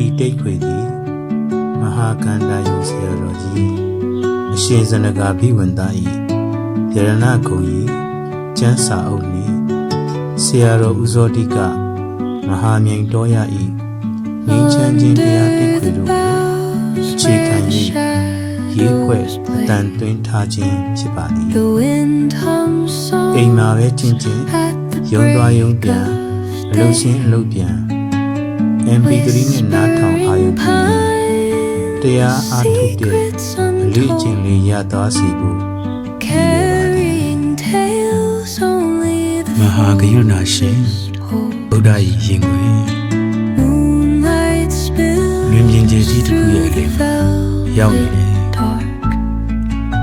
ဤတိတ်ခွေသည်မဟာကန္တာယုံဆရာတော်ကြီးအရှင်ဇနဂါဘိဝန္တဤယရဏဂုံဤကျမ်းစာအုပ်နှင့်ဆရာတော်ဥဇောတိကမဟာမြိန်တော်ရဤငင်းချမ်းခြင်းတရားတိတ်ခွေတို့ကိုအခြေခံ၍ရေးဖွဲ့အတန်သွင်းထားခြင်းဖြစ်ပါသည် The wind hums အိမ် soft မှာပဲချင်းချင်း at the ရုံသွား break ရုံပြန် of အလုပ်ရှင်းအလုပ်ပြန် MP3 နဲ့နားထောင်အာရုံပြုပြီးတရားအားထုတ်တဲ့ secrets အလေးအကျင့် untold လေးရသွားစီဖို့ carrying tales only the မဟာကရုဏာရှင် hold ဗုဒ္ဓ၏ရင်ခွင် moonlight spills မြင်မြင်ကျယ်ကြီးတစ်ခုရဲ့အလ through ယ် the မှာရောက်နေတယ် dark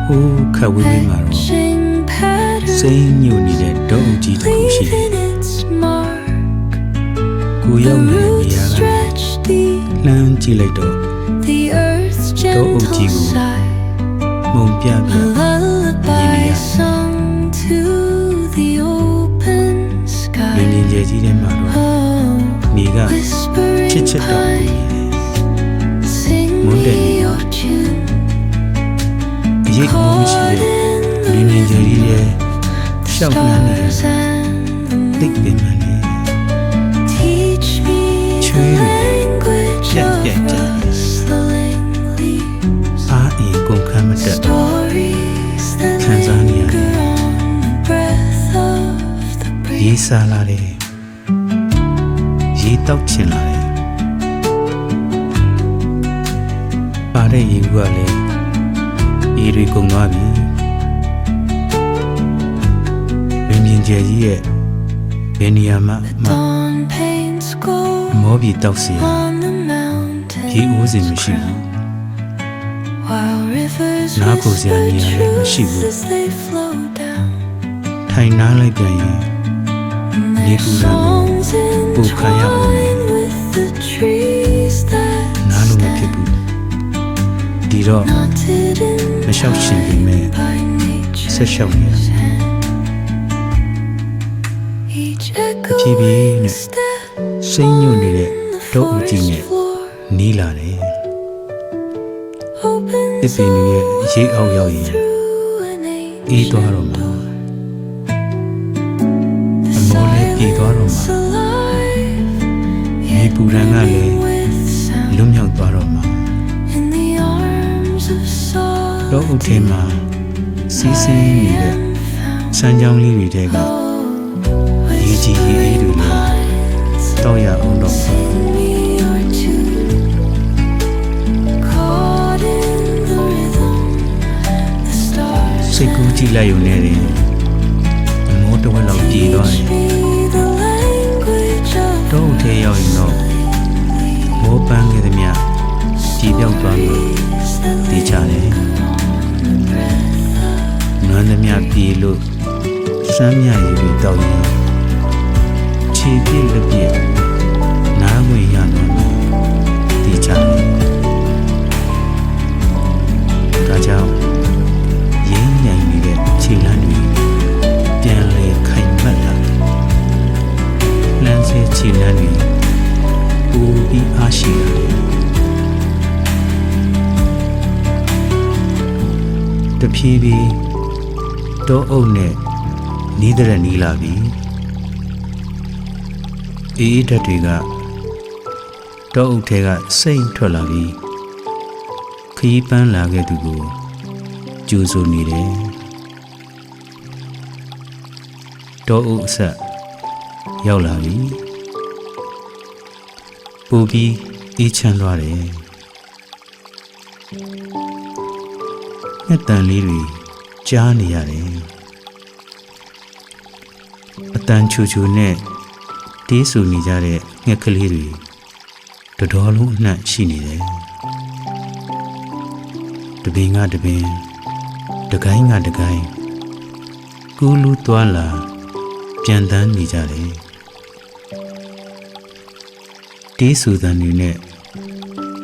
ဟိုးခတ်ဝေးဝေးမှာတော့ etching patterns စိမ့်ညို့နေတဲ့ဒေါအုပ်ကြီးတစ်ခုရှိတယ် leaving its mark ကို the ရောက်နေတဲ့နေ roots ရာ ကြည့်လိုက်တော့ the earth's Don't gentle you. sigh မုံပြပြ A lullaby sung to the open မြင်မြင် sky. ကျယ်ကြီးထဲမှာတော့ Oh, နေက whispering ချစ်ချစ်တော့ pines, sing Monday. me your tune. အရေးအမှုမရှိတဲ့မြင်မြင်ကျယ်ကြီးရဲ့ရှောက်နှမ်းနေတဲ့ Stars and တိ the တ်ပင်မှန်နေ moon teach me အင်ကုန်ခမ်းမတက် Stories that ခံစားနေရတယ် linger on the breath of the ရေး breeze. စားလာတယ်ရေးတောက်ချင်လာတယ်ပါတဲ့ရေဘူးကလည်းရေတွေကုန်သွားပြီမြင်မြင်ကျယ်ကြီးရဲ့ဘယ်နေရာမှမှ Dawn paints gold မောပြီတောက်စီရ on the ရေအိုး mountains စင်မရှိဘူး while rivers နားကိုစရာ whisper နေရာလည်းမရှိဘူး truth as they flow down ထိုင်နားလိုက်ပြန်ရင် and Ni their tu ra songs Pu khaya o ne. entwine with the trees that နားလို့မဖြစ်ဘူးဒီတော့ knotted in မလျှောက်ရှင်ပေမဲ့ by nature ဆက်လျှောက်နေရ each echo ဖြည်းဖြည်းနဲ့ step စိမ့်ညွတ်နေတဲ့ on the တောအုပ်ကြီး forest နဲ့ floor နီးလာတယ် opens တစ်ပင်တွေရဲ့ရေအောက်ရောက်ရင် through an အေးသွားတော့မှာအမောလေးပြေသွားတော့မှာ alive မြေပူရန်ကလည်း with sound လွတ်မြောက်သွားတော့မှာ in the arms of တောအုပ်ထဲမှာစီးဆင်းနေတဲ့ found စမ်းကြောင်းလေးတွေထဲကရေကြီးရေအေးတွေလည်းတောက်ရအောင်တော့ ကူးကြည့်လိုက်ရုံနဲ့တင်အမောတစ်ဝက်လောက်ပြေသွားတယ် be the language of တောအုပ်ထဲရောက်ရင်တော့မောပန်းခဲ့သမျှပြေပြောက်သွားမှာတည်ချတယ်နွမ်းသမျှပြေလို့စမ်းမြရည်တွေတောက်ရင်ခြေပြည့်လက်ပြည့်နားဝင်ရတော့မှာ ဖြည်းဖြည်းတောအုပ်နဲ့နီးတဲ့နီးလာပြီအေးအေးဓာတ်တွေကတောအုပ်ထဲကစိတ်ထွက်လာပြီခရီးပန်းလာခဲ့သူကိုကြိုးဆိုနေတယ်တောအုပ်အဆက်ရောက်လာပြီပူပြီးအေးချမ်းသွားတယ် ငှက်တန်လေးတွေကြားနေရတယ်အတန်ချူချူနဲ့တေးဆူနေကြတဲ့ငှက်ကလေးတွေတတော်လုံးအနှံ့ရှိနေတယ်တပင်ကတပင်တကိုင်းကတကိုင်းကူးလူသွားလာပြန်တန်းနေကြတယ်တေးဆူတန်တွေနဲ့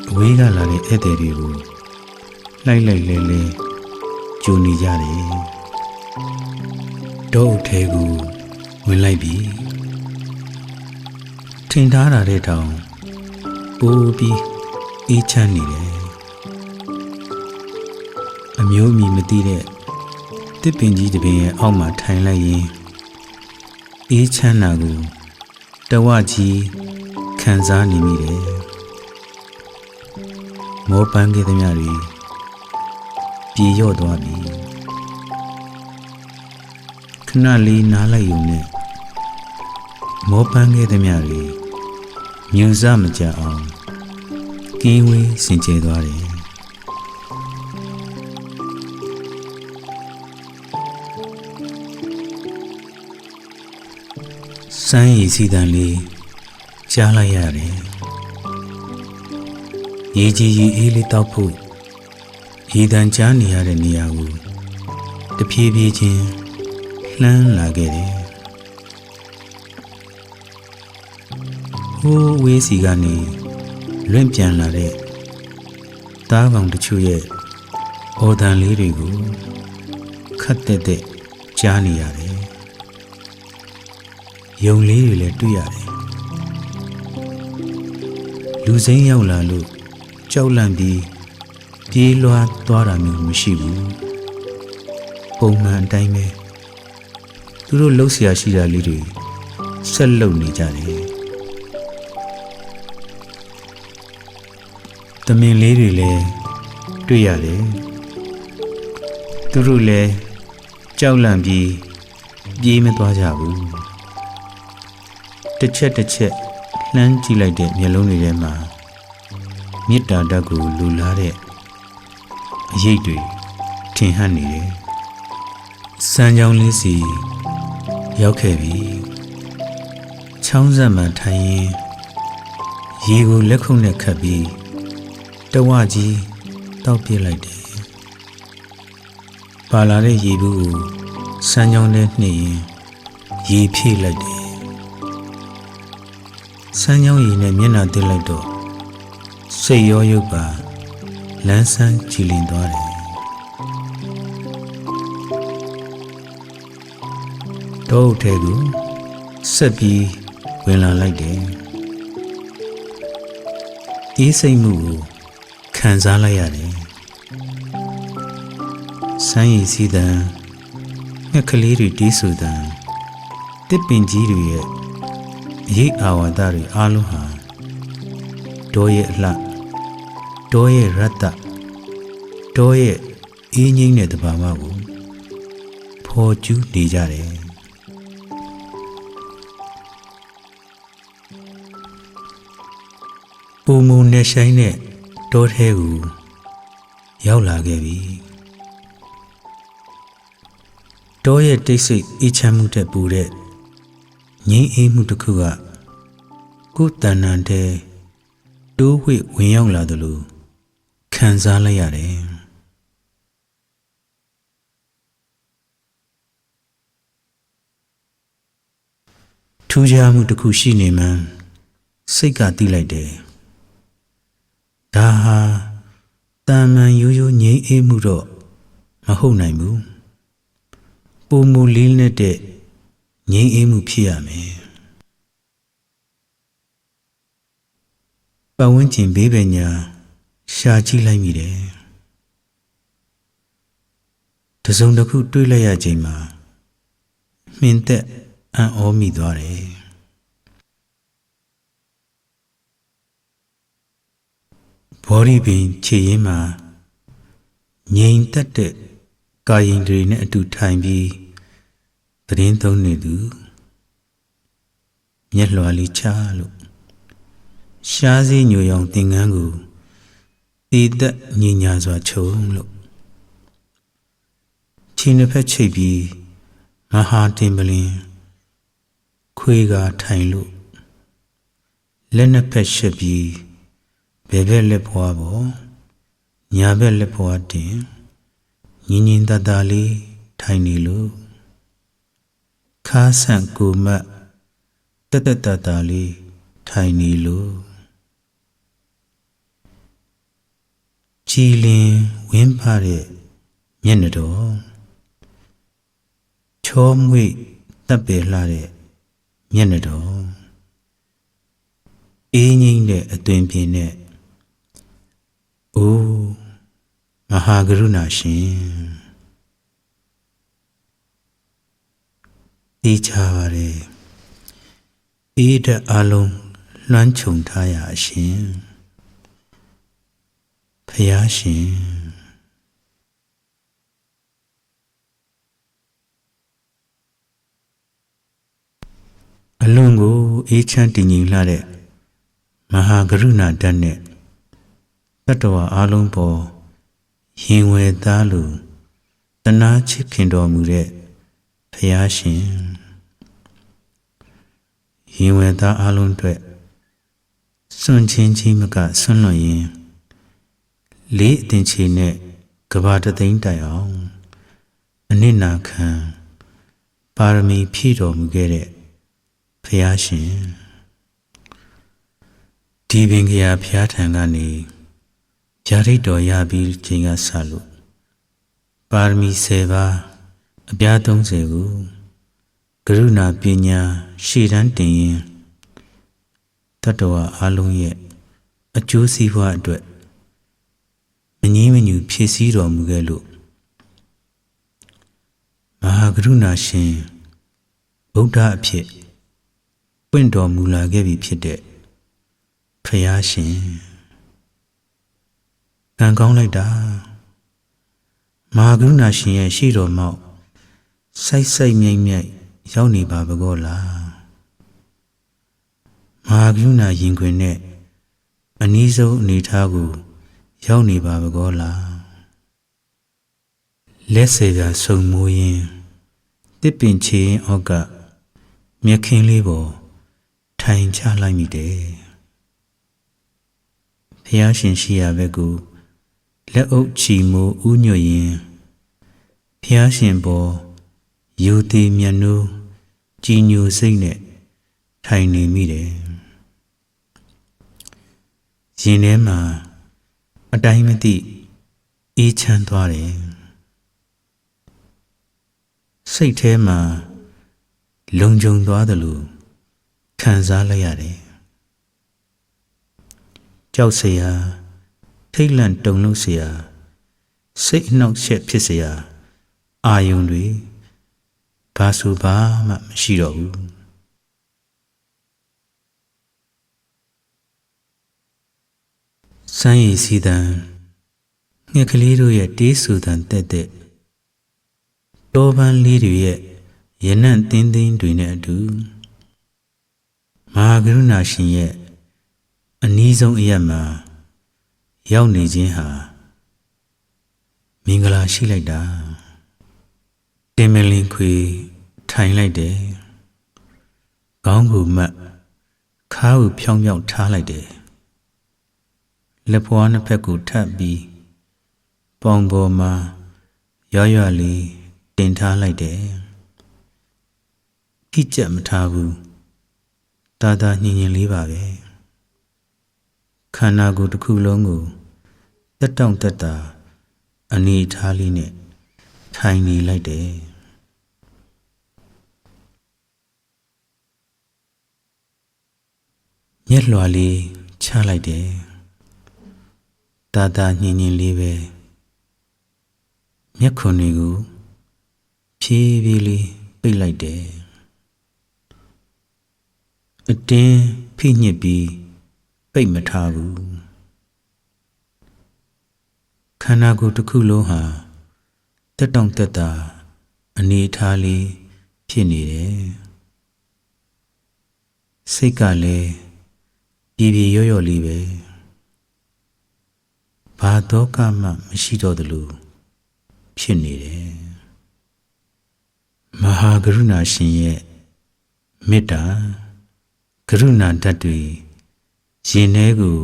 အဝေးကလာတဲ့ဧည့်သည်တွေကိုလိုက်လိုက်လဲလဲ ကြိုနေကြတယ်တောအုပ်ထဲကိုဝင်လိုက်ပြီထင်ထားတာတဲ့တောင်ပိုးပြီးအေးချမ်းနေတယ်အမျိုးအမည်မသိတဲ့တစ်ပင်ကြီးတစ်ပင်ရဲ့အောက်မှာထိုင်လိုက်ရင်အေးချမ်းတာကိုတဝကြီးခံစားနေမိတယ်မောပန်းခဲ့သမျှတွေ ပြေလျော့သွားပြီခဏလေးနားလိုက်ုံနဲ့မောပန်းခဲ့သမျှတွေမြူစမကြအောင်ကင်းဝေးစင်ကြယ်သွားတယ်စမ်းရည်စီတန်လေးကြားလိုက်ရတယ်ရေကြီးရေအေးလေးတောက်ဖို့ ရေတန်ကြားနေရတဲ့နေရာကိုတဖြည်းဖြည်းချင်းလှမ်းလာခဲ့တယ်ဟိုးဝေးစီကနေလွင့်ပြန်လာတဲ့သားကောင်တချို့ရဲ့အော်တန်လေးတွေကိုခတ်တက်တက်ကြားနေရတယ်ယုံလေးတွေလည်းတွေ့ရတယ်လူစိမ်းရောက်လာလို့ကြောက်လန့်ပြီး ပြေးလွှားသွားတာမျိုးမရှိဘူးပုံမှန်အတိုင်းပဲသူတို့လှုပ်ရှားရှိတာလေးတွေဆက်လုပ်နေကြတယ်တမင်လေးတွေလည်းတွေ့ရတယ်သူတို့လည်းကြောက်လန့်ပြီးပြေးမသွားကြဘူးတစ်ချက်တစ်ချက်လှမ်းကြည့်လိုက်တဲ့မျက်လုံးတွေထဲမှာမေတ္တာဓာတ်ကိုလူလာတဲ့ အရေးတွေထင်ဟပ်နေတယ်။စမ်းကြောင်းလေးစီရောက်ခဲ့ပြီ။ချောင်းဆက်မှထိုင်ရင်ရေကိုလက်ခုပ်နဲ့ခတ်ပြီးတဝကြီးတောက်ပြစ်လိုက်တယ်။ပါလာတဲ့ရေဘူးကိုစမ်းကြောင်းနဲ့နှိပ်ရင်ရေဖြည့်လိုက်တယ်။စမ်းကြောင်းရည်နဲ့မျက်နှာတက်လိုက်တော့စိတ်ရောရုပ်ပါ လန်းဆန်းကြည်လင်သွားတယ်တောအုပ်ထဲကိုဆက်ပြီးဝင်လာလိုက်တယ်အေးစိတ်မှုကိုခံစားလိုက်ရတယ်စမ်းရည်စီးတံငှက်ကလေးတွေတီးဆူတံတစ်ပင်ကြီးတွေရဲ့အရေးအာဝါဒတွေအားလုံးဟာတောရဲ့အလှ တောရဲ့ရတ္တတောရဲ့အင်းငိမ့်တဲ့တဘာမှကိုဖော်ကျူးနေကြတယ်ပူမူနဲ့ဆိုင်တဲ့တောထဲကိုရောက်လာခဲ့ပြီတောရဲ့တိတ်ဆိတ်အေးချမ်းမှုတဲ့ပူတဲ့ငြိမ်းအေးမှုတစ်ခုကကိုယ်တဏ္ဍန်တဲ့တိုးဝှေ့ဝင်ရောက်လာသလို ခံစားလိုက်ရတယ်ထူးခြားမှုတစ်ခုရှိနေမှန်းစိတ်ကသိလိုက်တယ်ဒါဟာတာမန်ရိုးရိုးငြိမ်းအေးမှုတော့မဟုတ်နိုင်ဘူးပုံမူလေးနဲ့တဲ့ငြိမ်းအေးမှုဖြစ်ရမယ်ပတ်ဝန်းကျင်ဘေးပညာ ရှာကြည့်လိုက်မိတယ်တစုံတစ်ခုတွေးလိုက်ရချိန်မှာမြင်သက်အံ့ဩမိသွားတယ်ဘောရီပင်ခြေရင်းမှာငြိမ်သက်တဲ့ကာယင်တွေနဲ့အတူထိုင်ပြီးသတင်းသုံးနေသူမျက်လွှာလေးချလို့ရှားစည်းညိုရောင်သင်္ကန်းကို တည်သက်ညင်ညာစွာခြုံလို့ခြေနှစ်ဖက်ချိတ်ပြီးမဟာတင်ပလင်ခွေးကထိုင်လို့လက်နှစ်ဖက်ရှက်ပြီးဘယ်ဘက်လက်ဖွာပေါ်ညာဘက်လက်ဖွာတင်ညင်ညင်တတလေးထိုင်နေလို့ခါဆန့်ကိုမတ်တက်တက်တတလေးထိုင်နေလို့ ကြည်လင်ဝင်းဖတဲ့မျက်နှာတော်ချောမွေ့တပ်ပယ်လှတဲ့မျက်နှာတော်အေးငိမ့်တဲ့အသွင်ပြင်နဲ့အိုးမဟာကရုဏာရှင်အေးချပါတယ်အေးတဲ့အလုံးလွှမ်းခြုံထားရအရှင် ဖယားရှင်အလွန်ကိုအေးချမ်းတည်ငြိမ်လှတဲ့မဟာကရုဏာဓာတ်နဲ့တတ္တဝါအလုံးပေါ်ရင်ဝယ်သားလိုတနာချစ်ခင်တော်မူတဲ့ဖယားရှင်ရင်ဝယ်သားအလုံးအတွက်စွန့်ချင်းချင်းမကဆွန့်လွတ်ရင် လေးအသင်ချေနဲ့ကဘာတသိန်းတိုင်အောင်အနစ်နာခံပါရမီဖြည့်တော်မူခဲ့တဲ့ဖျားရှင်ဒီပင်ကရာဖျားထံကနေဗျာဒိတ်တော်ရပြီးချိန်ကစလို့ပါရမီ10ပါးအပြား30ကိုကရုဏာပညာရှေ့တန်းတင်ရင်တတ္တဝါအလုံးရဲ့အကျိုးစီးပွားအတွက်မ ငြင်းမညူဖြည့်ဆည်းတော်မူခဲ့လို့မဟာကရုဏာရှင်ဗုဒ္ဓအဖြစ်ပွင့်တော်မူလာခဲ့ပြီဖြစ်တဲ့ဖယားရှင်ကံကောင်းလိုက်တာမဟာကရုဏာရှင်ရဲ့ရှိတော်မောက်စိုက်စိုက်မြိုက်မြိုက်ရောက်နေပါဘကောလားမဟာကရုဏာရင်ခွင်နဲ့အနည်းဆုံးအနေထားကို ရောက်နေပါဘကောလားလက်စေပြဆုံမိုးရင်တစ်ပင်ချေရင်အောက်ကမြက်ခင်းလေးပေါ်ထိုင်ချလိုက်မိတယ်ဖះရှင်ရှိရာဘက်ကိုလက်အုပ်ချီမိုးဥညွတ်ရင်ဖះရှင်ပေါ်ယူသေးမြတ်နိုးကြည်ညိုစိတ်နဲ့ထိုင်နေမိတယ်ရင်ထဲမှာ အတိုင်းမသိအေးချမ်းသွားတယ်စိတ်ထဲမှာလုံခြုံသွားတယ်လို့ခံစားလိုက်ရတယ်ကြောက်စရာထိတ်လန့်တုန်လှုပ်စရာစိတ်အနှောက်အယှက်ဖြစ်စရာအာယုန်တွေဘာဆိုဘာမှမရှိတော့ဘူး စမ်းရည်စီတံငှက်ကလေးတို့ရဲ့တေးဆူတံတက်တဲ့တောပန်းလေးတွေရဲ့ရနံ့တင်းတင်းတွေနဲ့အတူမဟာကရုဏာရှင်ရဲ့အနည်းဆုံးအရက်မှာရောက်နေခြင်းဟာမင်္ဂလာရှိလိုက်တာတင်မလင်ခွေထိုင်လိုက်တယ်ခေါင်းကိုမတ်ခါးကိုဖြောင်းဖြောင်းထားလိုက်တယ် လက်ဖွားနှစ်ဖက်ကိုထပ်ပြီးပေါင်ပေါ်မှာရွရွလေးတင်ထားလိုက်တယ်ထိကြက်မထားဘူးတာတာညင်ညင်လေးပါပဲခန္ဓာကိုယ်တစ်ခုလုံးကိုတက်တောင့်တက်တာအနေထားလေးနဲ့ထိုင်နေလိုက်တယ်မျက်လွှာလေးချလိုက်တယ် တာတာညင်ညင်လေးပဲမျက်ခွန်တွေကိုဖြည်းဖြည်းလေးပိတ်လိုက်တယ်အတင်းဖိညစ်ပြီးပိတ်မထားဘူးခန္ဓာကိုယ်တစ်ခုလုံးဟာတက်တောင့်တက်တာအနေထားလေးဖြစ်နေတယ်စိတ်ကလည်းပြေပြေရော့ရော့လေးပဲ ဘာတော့ကမှမရှိတော့သလိုဖြစ်နေတယ်မဟာကရုဏာရှင်ရဲ့မေတ္တာကရုဏာဓာတ်တွေရင်ထဲကို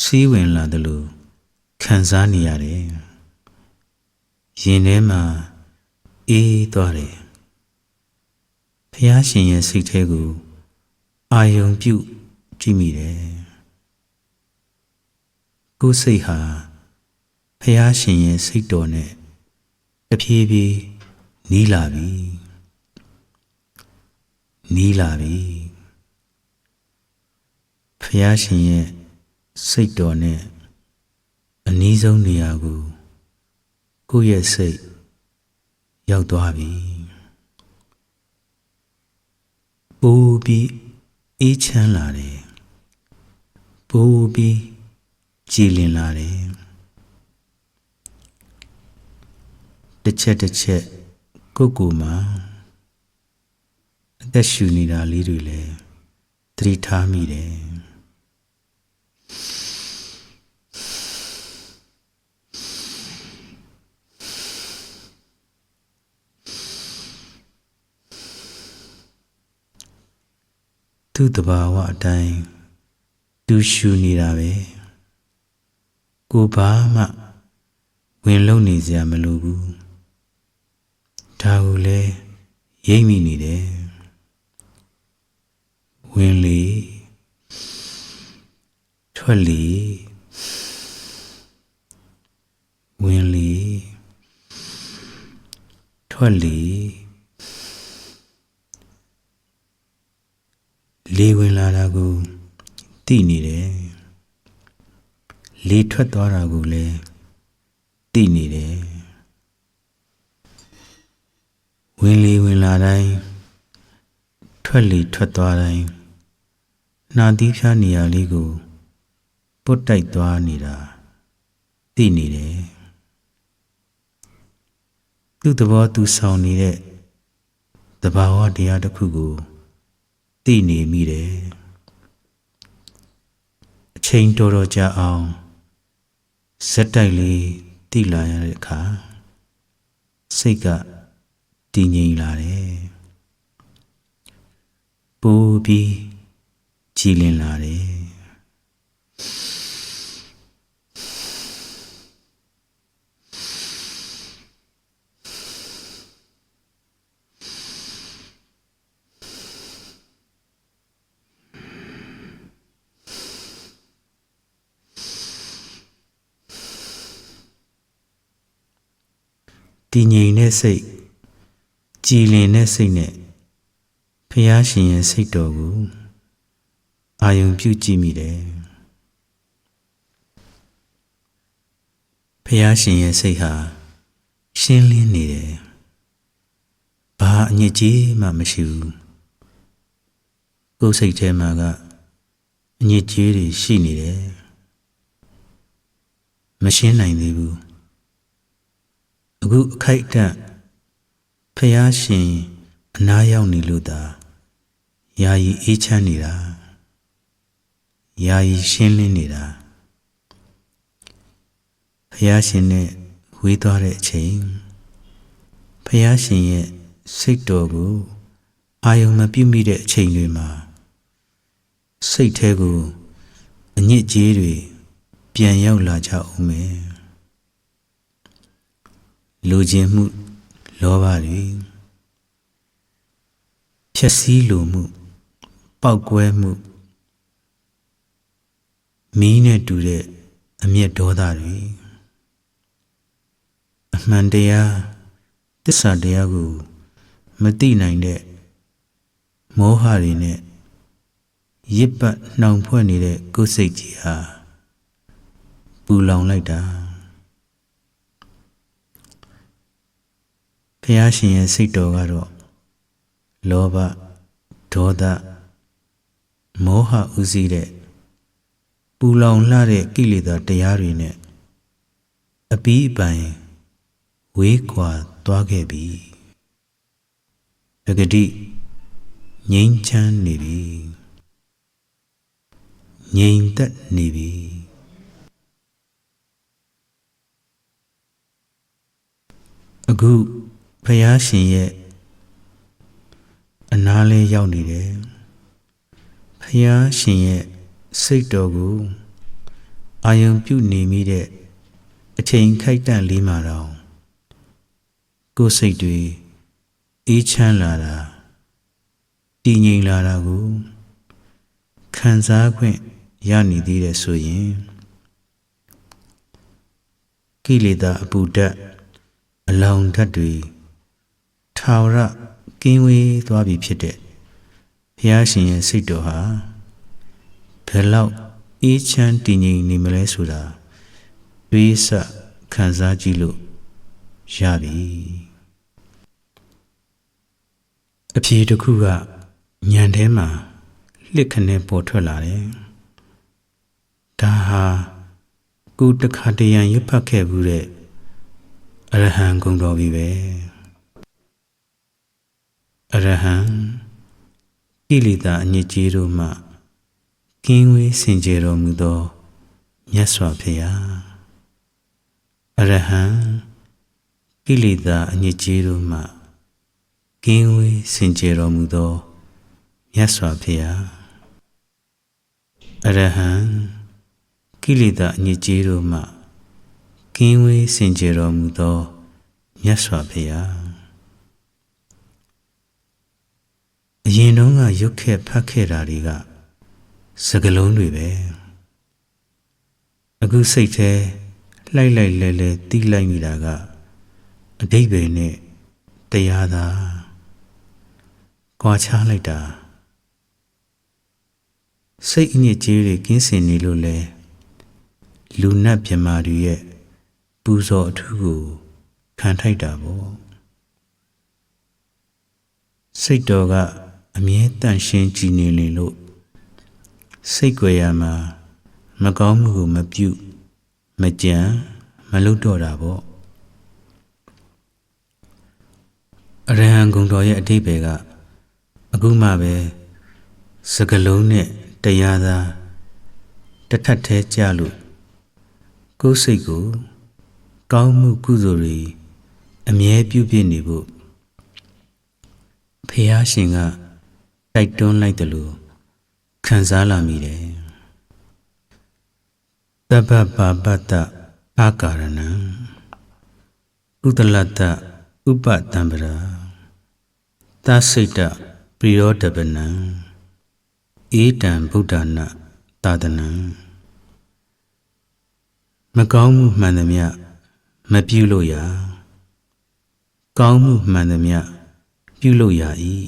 စီးဝင်လာသလိုခံစားနေရတယ်ရင်ထဲမှာအေးသွားတယ်ဖះရှင်ရဲ့စိတ်ထဲကိုအာယုံပြုတ်ကြည့်မိတယ် ကိုယ်စိတ်ဟာဖះရှင်ရဲ့စိတ်တော်နဲ့တဖြည်းဖြည်းနီးလာပြီနီးလာပြီဖဖះရှင်ရဲ့စိတ်တော်နဲ့အနည်းဆုံးနေရာကိုကိုယ့်ရဲ့စိတ်ရောက်သွားပြီပိုးပြီးအေးချမ်းလာတယ်ပိုးပြီး ကြည်လင်လာတယ်တစ်ချက်တစ်ချက်ကိုယ့်ကိုယ်မှာအသက်ရှူနေတာလေးတွေလည်းသတိထားမိတယ်သူ့တဘာဝအတိုင်းသူရှူနေတာပဲ ကိုဘာမှဝင်လုံနေစရာမလိုဘူးဒါကိုလည်းရိပ်မိနေတယ်ဝင်လေထွက်လေဝင်လေထွက်လေလေဝင်လာတာကိုသိနေတယ် လေထွက်သွားတာကိုလည်းသိနေတယ်ဝင်လေဝင်လာတိုင်းထွက်လေထွက်သွားတိုင်းနှာသီးဖြားနေရာလေးကိုပုတ်တိုက်သွားနေတာသိနေတယ်သူ့သဘောသူဆောင်နေတဲ့သဘာဝတရားတစ်ခုကိုသိနေမိတယ်အချိန်တော်တော်ကြာအောင် ဇက်တိုက်လေးသိလာရတဲ့အခါစိတ်ကတည်ငြိမ်လာတယ်ပိုးပြီးကြည်လင်လာတယ် တည်ငြိမ်တဲ့စိတ်ကြည်လင်တဲ့စိတ်နဲ့ဖះရှင်ရဲ့စိတ်တော်ကိုအာယုံပြုကြည့်မိတယ်ဖះရှင်ရဲ့စိတ်ဟာရှင်းလင်းနေတယ်ဘာအညစ်အကြေးမှမရှိဘူးကိုယ်စိတ်ထဲမှာကအညစ်အကြေးတွေရှိနေတယ်မရှင်းနိုင်သေးဘူး အခုအခိုက်အတန့်ဖះရှင်အနားရောက်နေလို့သာယာယီအေးချမ်းနေတာယာယီရှင်းလင်းနေတာဖះရှင်နဲ့ဝေးသွားတဲ့အချိန်ဖះရှင်ရဲ့စိတ်တော်ကိုအာယုံမပြုတ်မိတဲ့အချိန်တွေမှာစိတ်แท้ကိုအညစ်အကြေးတွေပြန်ရောက်လာကြအောင်မယ် လူချင်းမှုလောဘတွေဖြက်စီးလိုမှုပောက်ကွဲမှုမီးနဲ့တူတဲ့အမျက်ဒေါသတွေအမှန်တရားတစ္ဆာတရားကိုမသိနိုင်တဲ့မောဟတွေနဲ့ရစ်ပတ်နှောင်ဖွဲ့နေတဲ့ကိုယ်စိတ်ကြီးဟာပူလောင်လိုက်တာ ဖះရှင်ရဲ့စိတ်တော်ကတော့လောဘဒေါသမောဟဥစည်းတဲ့ပူလောင်လှတဲ့ကိလေသာတရားတွေနဲ့အပီးအပိုင်ဝေးကွာသွားခဲ့ပြီပဂတိငြိမ်းချမ်းနေပြီငြိမ်သက်နေပြီအခု ဖះရှင်ရဲ့အနားလေးရောက်နေတယ်ဖះရှင်ရဲ့စိတ်တော်ကိုအာယုံပြုနေမိတဲ့အချိန်ခိုက်တန့်လေးမှာတော့ကိုယ်စိတ်တွေအေးချမ်းလာတာတည်ငြိမ်လာတာကိုခံစားခွင့်ရနေသေးတယ်ဆိုရင်ကိလေသာအပူဓာတ်အလောင်ဓာတ်တွေ ထာဝရကင်းဝေးသွားပြီဖြစ်တဲ့ဘုရားရှင်ရဲ့စိတ်တော်ဟာဘယ်လောက်အေးချမ်းတည်ငြိမ်နေမလဲဆိုတာတွေးဆခံစားကြည့်လို့ရပြီအဖြေတစ်ခုကညံထဲမှာလှစ်ခနဲ့ပေါ်ထွက်လာတယ်ဒါဟာကိုယ်တခါတရံရွတ်ဖတ်ခဲ့ဘူးတဲ့အရဟံဂုံတော်ပြီပဲ အရဟံကိလေသာအညစ်အကြေးတို့မှကင်းဝေးစင်ကြယ်တော်မူသောမြတ်စွာဘုရားအရဟံကိလေသာအညစ်အကြေးတို့မှကင်းဝေးစင်ကြယ်တော်မူသောမြတ်စွာဘုရားအရဟံကိလေသာအညစ်အကြေးတို့မှကင်းဝေးစင်ကြယ်တော်မူသောမြတ်စွာဘုရားအ ရင်တုန်းကရုတ်ခဲ့ဖတ်ခဲ့တာတွေကစကလုံးတွေပဲအခုစိတ်ထဲလှိုက်လိုက်လဲလဲတီးလိုက်မိတာကအတိတ်ပဲနဲ့တရားသာကြွာချလိုက်တာစိတ်အညစ်အကြေးတွေကင်းစင်နေလို့လဲလူနတ်မြမာတွေရဲ့ပူဇော်အထူးကိုခံထိုက်တာပေါ့စိတ်တော်က အမြဲတန့်ရှင်းကြည်နေလေလို့စိတ်ကြွယ်ရမှာမကောင်းမှုကိုမပြုတ်မကြံမလုပ်တော့တာပေါ့အရဟံဂုံတော်ရဲ့အတိတ်ပဲကအခုမှပဲစကလုံးနဲ့တရားသာတစ်ထပ်သေးကြလို့ကိုယ်စိတ်ကိုကောင်းမှုကုသိုလ်တွေအမြဲပြုပြနေဖို့ဖះရှင်က တိုက်တွန်းလိုက်တယ်လို့ခံစားလာမိတယ်တပ္ပပါပတ္တအာကာရဏံဥဒလတ္တဥပတံပရာသစိတ်တပရိယောတပနံဧတံဗုဒ္ဓနာသာသနံမကောင်းမှုမှန်သမျှမပြုလို့ရကောင်းမှုမှန်သမျှပြုလို့ရ၏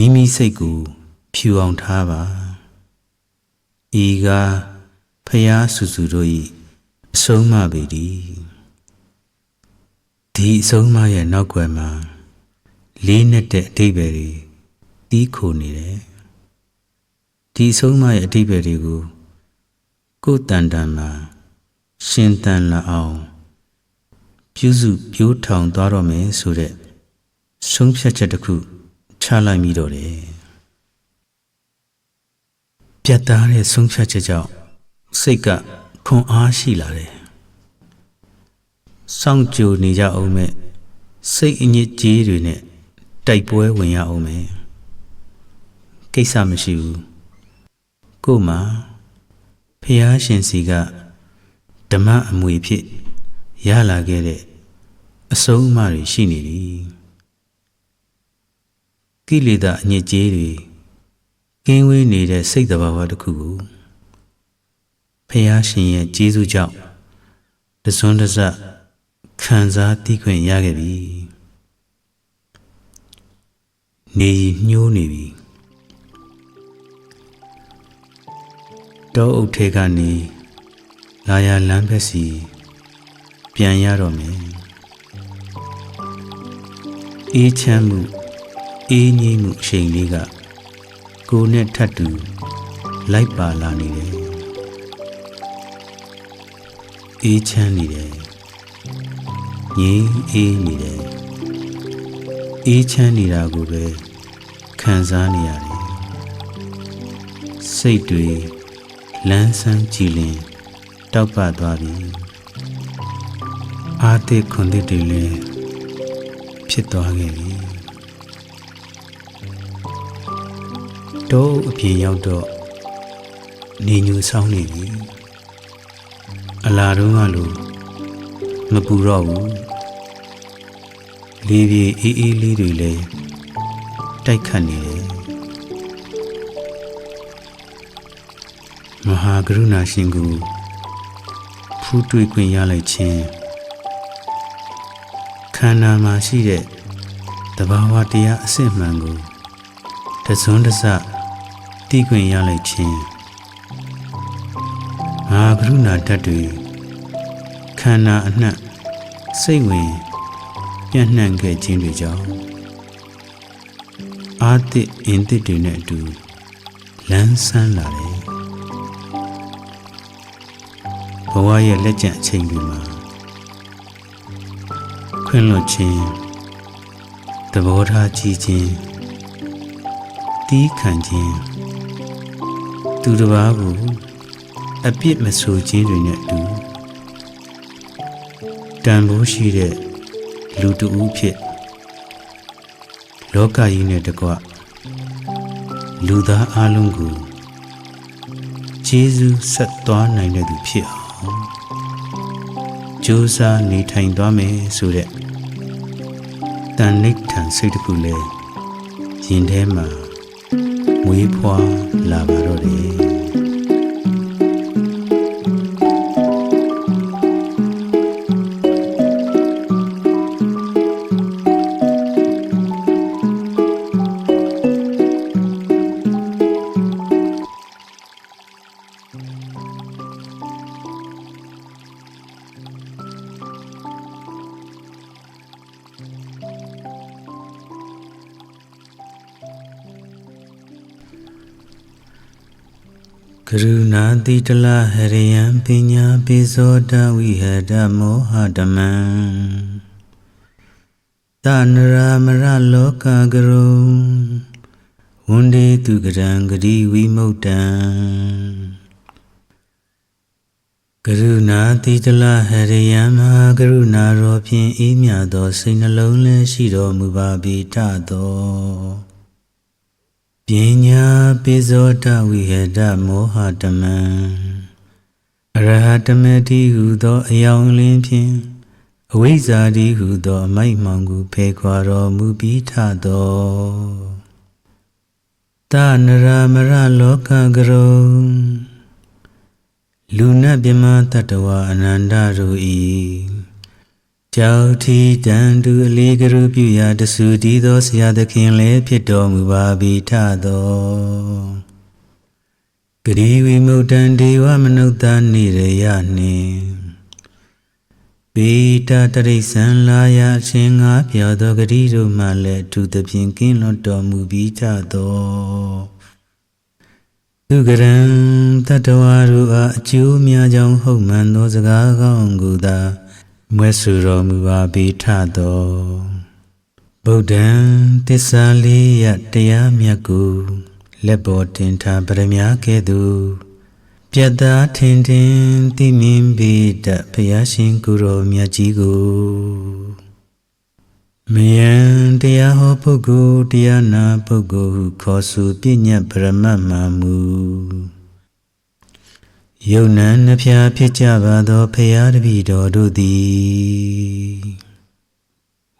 မိမိစိတ်ကို ဖြူအောင်ထားပါဤကဖျားစုစုတို့၏အဆုံးအမပေသည်ဒီအဆုံးအမရဲ့နောက်ွယ်မှာလေးနဲ့တဲ့အတိတ်ပဲတွေတီးခိုနေတယ်ဒီအဆုံးအမရဲ့အတိတ်ပဲတွေကိုကိုယ်တန်တန်မှာရှင်တန်လာအောင်ပြုစုပြိုးထောင်သွားတော့မယ်ဆိုတဲ့ဆုံးဖြတ်ချက်တစ်ခု ချလိုက်မိတော့တယ်ပြတ်သားတဲ့ဆုံးဖြတ်ချက်ကြောင့်စိတ်ကခွန်အားရှိလာတယ်စောင့်ကြိုနေကြအောင်မဲ့စိတ်အညစ်အကြေးတွေနဲ့တိုက်ပွဲဝင်ရအောင်မယ်ကိစ္စမရှိဘူးကို့မှာဖះရှင်စီကဓမ္မအမွေဖြစ်ရလာခဲ့တဲ့အဆုံးအမတွေရှိနေပြီ ကိလေသာအညစ်အကြေးတွေကင်းဝေးနေတဲ့စိတ်တဘာဝတစ်ခုကိုဖះရှင်ရဲ့ကျေးဇူးကြောင့်တစွန်းတစခံစားသိခွင့်ရခဲ့ပြီနေညှိုးနေပြီတောအုပ်ထဲကနေလာရလမ်းဘက်စီပြန်ရတော့မယ်အေးချမ်းမှု အေးငြိမ်းမှုအချိန်လေးကကိုယ်နဲ့ထပ်တူလိုက်ပါလာနေတယ်အေးချမ်းနေတယ်ငြိမ်းအေးနေတယ်အေးချမ်းနေတာကိုပဲခံစားနေရတယ်စိတ်တွေလန်းဆန်းကြည်လင်တောက်ပသွားပြီအာတိခွန်သစ်တွေလည်းဖြစ်သွားခဲ့ပြီ တော့အပြင်ရောက်တော့နေညူဆောင်နေပြီအလာတော့ကလို့မပူတော့ဘူးလေးပြေအေးအေးလေးတွေလည်းတိုက်ခတ်နေတယ်မဟာကရုဏာရှင်ကိုဖူးတွေ့ခွင့်ရလိုက်ခြင်းခန္ဓာမှာရှိတဲ့တဘာဝတရားအစစ်မှန်ကိုတစွန်းတစ တီးခွင့်ရလိုက်ခြင်းငါကရုဏာဓာတ်တွေခန္ဓာအနှံ့စိတ်ဝင်ပြန့်နှံ့ခဲ့ခြင်းတွေကြောင့်အာသစ်အင်သစ်တွေနဲ့အတူလန်းဆန်းလာတယ်ဘဝရဲ့လက်ကျန်အချိန်တွေမှာခွင့်လွှတ်ခြင်းသဘောထားကြည့်ခြင်းတီးခံခြင်း သူတစ်ပါးကိုအပြစ်မဆိုခြင်းတွေနဲ့အတူတန်ဖိုးရှိတဲ့လူတဦးဖြစ်လောကကြီးနဲ့တကွလူသားအလုံးကိုကျေးဇူးဆက်သွားနိုင်တဲ့သူဖြစ်အောင်ကြိုးစားနေထိုင်သွားမယ်ဆိုတဲ့တန်နိဋ္ဌံစိတ်တစ်ခုလဲရင်ထဲမှာ မွေးဖွားလာပါတော့တယ် ကရုဏာတိတလဟရိယံပညာပိဇောတဝိဟတမောဟဓမ္မံတနရမရလောကကရုဝန္ဒေသူကရံဂတိဝိမု ක්ත ံကရုဏာတိတလဟရိယံမဟာကရုဏာရောဖြင့်ဤမြတ်သောစိတ်နှလုံးလည်းရှိတော်မူပါဘိထသော ပညာပိဇောတဝိဟတမောဟတမံအရဟတမတိဟုသောအယောင်လင်းဖြင့်အဝိဇ္ဇာတိဟုသောအမိုက်မှောင်ကိုဖေခွာတော်မူပြီးထသောတနရမရလောကကရုလူနတ်မြမတတ္တဝအနန္တတို့၏ ကြောက်ထီတန်တူအလေးကရုပြုရာတဆူတည်သောဆရာသခင်လည်းဖြစ်တော်မူပါဘိထသောဂရိဝိမု ක්ත ံဒေဝမနုဿာနိရယနှင့်ပိတတရိษံလာယအရှင်ငါပြောသောဂရိတို့မှလည်းအထူးသဖြင့်ကင်းလွတ်တော်မူပြီးကြသောသူကရံတတဝါတို့အားအကျိုးများကြောင်းဟုတ်မှန်သောစကားကောင်းကိုသာ မွဲဆိုတော်မူပါဘိထသောဗုဒ္ဓံတစ္ဆာလေးရတရားမြတ်ကိုလက်ပေါ်တင်ထားပရမ ्या ကဲ့သို့ပြတ်သားထင်ထင်သိမြင်ပြီးတတ်ဘုရားရှင်ကိုယ်တော်မြတ်ကြီးကိုမယံတရားဟောပုဂ္ဂိုလ်တရားနာပုဂ္ဂိုလ်ဟုခေါ်ဆိုပြညတ်ပရမတ်မှမူ ယုံနံနှဖျားဖြစ်ကြပါသောဖရာတပည့်တော်တို့သည်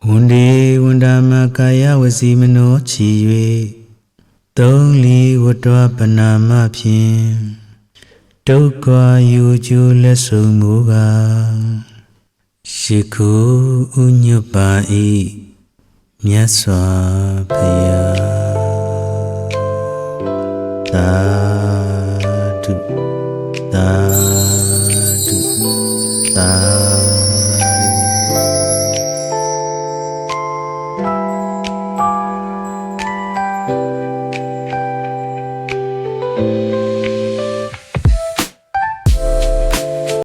ဝန္ဒေဝန္ဒမကာယဝစီမနောချီ၍သုံးလီဝတ္တဝပနာမဖြင့်ဒုက္ခယူကျူလက်ဆုံမူကားရှိခုဥညွတ်ပါ၏မြတ်စွာဘုရားသာဓု Tadu, tadu.